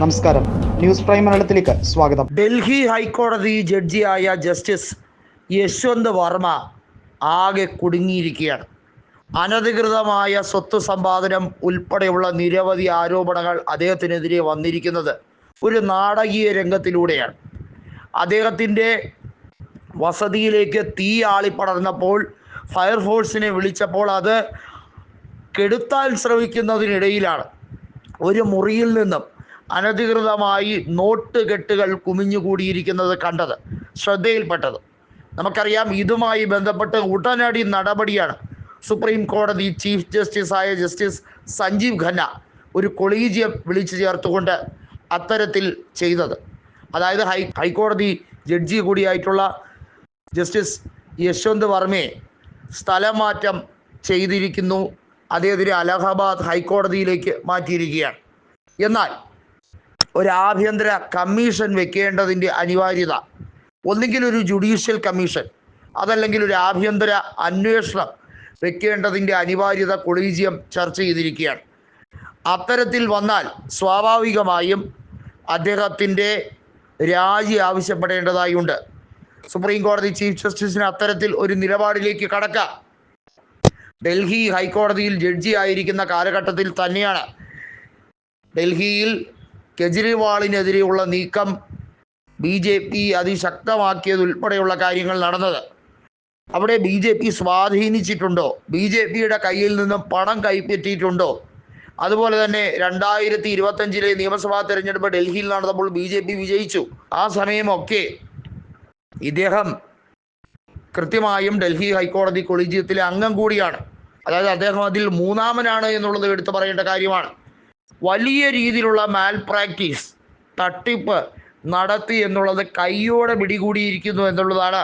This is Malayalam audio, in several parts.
നമസ്കാരം. ന്യൂസ് പ്രൈം മലയാളത്തിലേക്ക് സ്വാഗതം. ഡൽഹി ഹൈക്കോടതി ജഡ്ജിയായ ജസ്റ്റിസ് യശ്വന്ത് വർമ്മ ആകെ കുടുങ്ങിയിരിക്കുകയാണ്. അനധികൃതമായ സ്വത്ത് സമ്പാദനം ഉൾപ്പെടെയുള്ള നിരവധി ആരോപണങ്ങൾ അദ്ദേഹത്തിനെതിരെ വന്നിരിക്കുന്നത് ഒരു നാടകീയ രംഗത്തിലൂടെയാണ്. അദ്ദേഹത്തിന്റെ വസതിയിലേക്ക് തീ ആളിപ്പടർന്നപ്പോൾ ഫയർഫോഴ്സിനെ വിളിച്ചപ്പോൾ അത് കെടുത്താൻ ശ്രമിക്കുന്നതിനിടയിലാണ്. ഒരു മുറിയിൽ നിന്നും അനധികൃതമായി നോട്ട് കെട്ടുകൾ കുമിഞ്ഞുകൂടിയിരിക്കുന്നത് കണ്ടത് ശ്രദ്ധയിൽപ്പെട്ടത്. നമുക്കറിയാം ഇതുമായി ബന്ധപ്പെട്ട് ഉടനടി നടപടിയാണ് സുപ്രീം കോടതി ചീഫ് ജസ്റ്റിസായ ജസ്റ്റിസ് സഞ്ജീവ് ഖന്ന ഒരു കൊളീജിയം വിളിച്ചു ചേർത്തുകൊണ്ട് അത്തരത്തിൽ ചെയ്തത്. അതായത് ഹൈ ഹൈക്കോടതി ജഡ്ജി കൂടിയായിട്ടുള്ള ജസ്റ്റിസ് യശ്വന്ത് വർമ്മയെ സ്ഥലമാറ്റം ചെയ്തിരിക്കുന്നു. അതേതിരെ അലഹബാദ് ഹൈക്കോടതിയിലേക്ക് മാറ്റിയിരിക്കുകയാണ്. എന്നാൽ ഒരു ആഭ്യന്തര കമ്മീഷൻ വെക്കേണ്ടതിന്റെ അനിവാര്യത. ഒന്നുകിൽ ഒരു ജുഡീഷ്യൽ കമ്മീഷൻ അതല്ലെങ്കിൽ ഒരു ആഭ്യന്തര അന്വേഷണം വെക്കേണ്ടതിന്റെ അനിവാര്യത കൊളീജിയം ചർച്ച ചെയ്തിരിക്കുകയാണ്. അത്തരത്തിൽ വന്നാൽ സ്വാഭാവികമായും അദ്ദേഹത്തിന്റെ രാജി ആവശ്യപ്പെടേണ്ടതായുണ്ട്. സുപ്രീം കോടതി ചീഫ് ജസ്റ്റിസിന് അത്തരത്തിൽ ഒരു നിലപാടിലേക്ക് കടക്കാം. ഡൽഹി ഹൈക്കോടതിയിൽ ജഡ്ജി ആയിരിക്കുന്ന കാലഘട്ടത്തിൽ തന്നെയാണ്. ഡൽഹിയിൽ കെജ്രിവാളിനെതിരെയുള്ള നീക്കം ബി ജെ പി അതിശക്തമാക്കിയതുൾപ്പെടെയുള്ള കാര്യങ്ങൾ നടന്നത്. അവിടെ ബി ജെ പി സ്വാധീനിച്ചിട്ടുണ്ടോ? ബി ജെ പിയുടെ കയ്യിൽ നിന്നും പണം കൈപ്പറ്റിയിട്ടുണ്ടോ? അതുപോലെ തന്നെ രണ്ടായിരത്തി ഇരുപത്തഞ്ചിലെ നിയമസഭാ തെരഞ്ഞെടുപ്പ് ഡൽഹിയിൽ നടന്നപ്പോൾ ബി ജെ പി വിജയിച്ചു. ആ സമയമൊക്കെ ഇദ്ദേഹം കൃത്യമായും ഡൽഹി ഹൈക്കോടതി കൊളീജിയത്തിലെ അംഗം കൂടിയാണ്. അതായത് അദ്ദേഹം അതിൽ മൂന്നാമനാണ് എന്നുള്ളത് എടുത്തു പറയേണ്ട കാര്യമാണ്. വലിയ രീതിയിലുള്ള മാൽ പ്രാക്ടീസ് തട്ടിപ്പ് നടത്തി എന്നുള്ളത് കൈയോടെ പിടികൂടിയിരിക്കുന്നു എന്നുള്ളതാണ്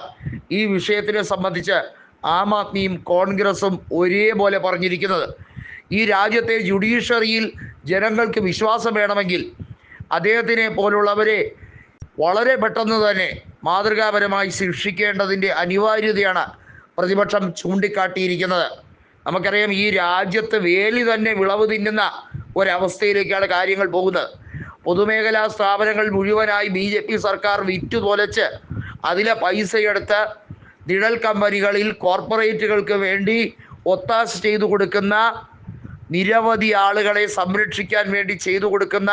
ഈ വിഷയത്തിനെ സംബന്ധിച്ച് ആം ആദ്മിയും കോൺഗ്രസും ഒരേപോലെ പറഞ്ഞിരിക്കുന്നത്. ഈ രാജ്യത്തെ ജുഡീഷ്യറിയിൽ ജനങ്ങൾക്ക് വിശ്വാസം വേണമെങ്കിൽ അദ്ദേഹത്തിനെ പോലുള്ളവരെ വളരെ പെട്ടെന്ന് തന്നെ മാതൃകാപരമായി ശിക്ഷിക്കേണ്ടതിന്റെ അനിവാര്യതയാണ് പ്രതിപക്ഷം ചൂണ്ടിക്കാട്ടിയിരിക്കുന്നത്. നമുക്കറിയാം ഈ രാജ്യത്ത് വേലി തന്നെ വിളവ് തിന്നുന്ന ഒരവസ്ഥയിലേക്കാണ് കാര്യങ്ങൾ പോകുന്നത്. പൊതുമേഖലാ സ്ഥാപനങ്ങൾ മുഴുവനായി ബി ജെ പി സർക്കാർ വിറ്റു തൊലച്ച് അതിലെ പൈസയെടുത്ത് നിഴൽ കമ്പനികളിൽ കോർപ്പറേറ്റുകൾക്ക് വേണ്ടി ഒത്താശ ചെയ്തു കൊടുക്കുന്ന നിരവധി ആളുകളെ സംരക്ഷിക്കാൻ വേണ്ടി ചെയ്തു കൊടുക്കുന്ന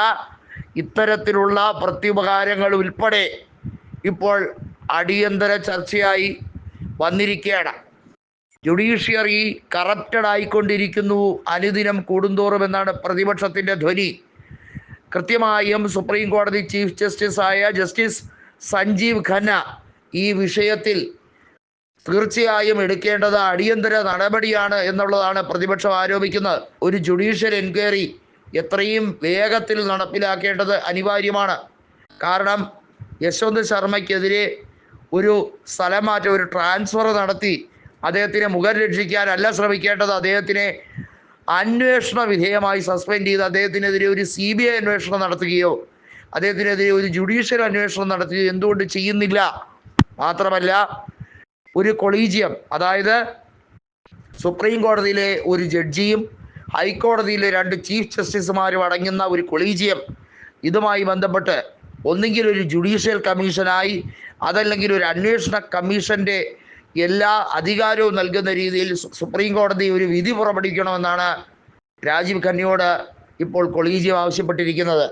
ഇത്തരത്തിലുള്ള പ്രത്യുപകാരങ്ങൾ ഉൾപ്പെടെ ഇപ്പോൾ അടിയന്തര ചർച്ചയായി വന്നിരിക്കുകയാണ്. ജുഡീഷ്യറി കറപ്റ്റഡ് ആയിക്കൊണ്ടിരിക്കുന്നു. അനുദിനം കൂടുന്തോറും എന്നാണ് പ്രതിപക്ഷത്തിന്റെ ധ്വനി. കൃത്യമായും സുപ്രീം കോടതി ചീഫ് ജസ്റ്റിസായ ജസ്റ്റിസ് സഞ്ജീവ് ഖന്ന ഈ വിഷയത്തിൽ തീർച്ചയായും എടുക്കേണ്ടത് അടിയന്തര നടപടിയാണ് എന്നുള്ളതാണ് പ്രതിപക്ഷം ആരോപിക്കുന്നത്. ഒരു ജുഡീഷ്യൽ എൻക്വയറി എത്രയും വേഗത്തിൽ നടപ്പിലാക്കേണ്ടത് അനിവാര്യമാണ്. കാരണം യശ്വന്ത് ശർമ്മയ്ക്കെതിരെ ഒരു സ്ഥലം മാറ്റം ഒരു ട്രാൻസ്ഫർ നടത്തി അദ്ദേഹത്തിനെ മുഖം രക്ഷിക്കാനല്ല ശ്രമിക്കേണ്ടത്. അദ്ദേഹത്തിനെ അന്വേഷണ വിധേയമായി സസ്പെൻഡ് ചെയ്ത് അദ്ദേഹത്തിനെതിരെ ഒരു സി ബി ഐ അന്വേഷണം നടത്തുകയോ അദ്ദേഹത്തിനെതിരെ ഒരു ജുഡീഷ്യൽ അന്വേഷണം നടത്തുകയോ എന്തുകൊണ്ട് ചെയ്യുന്നില്ല. മാത്രമല്ല ഒരു കൊളീജിയം അതായത് സുപ്രീം കോടതിയിലെ ഒരു ജഡ്ജിയും ഹൈക്കോടതിയിലെ രണ്ട് ചീഫ് ജസ്റ്റിസുമാരും അടങ്ങുന്ന ഒരു കൊളീജിയം. ഇതുമായി ബന്ധപ്പെട്ട് ഒന്നുകിൽ ഒരു ജുഡീഷ്യൽ കമ്മീഷനായി അതല്ലെങ്കിൽ ഒരു അന്വേഷണ കമ്മീഷന്റെ എല്ലാ അധികാരവും നൽകുന്ന രീതിയിൽ സുപ്രീം കോടതി ഒരു വിധി പുറപ്പെടുവിക്കണമെന്നാണ് രാജീവ് ഖന്നയോട് ഇപ്പോൾ കൊളീജിയം ആവശ്യപ്പെട്ടിരിക്കുന്നത്.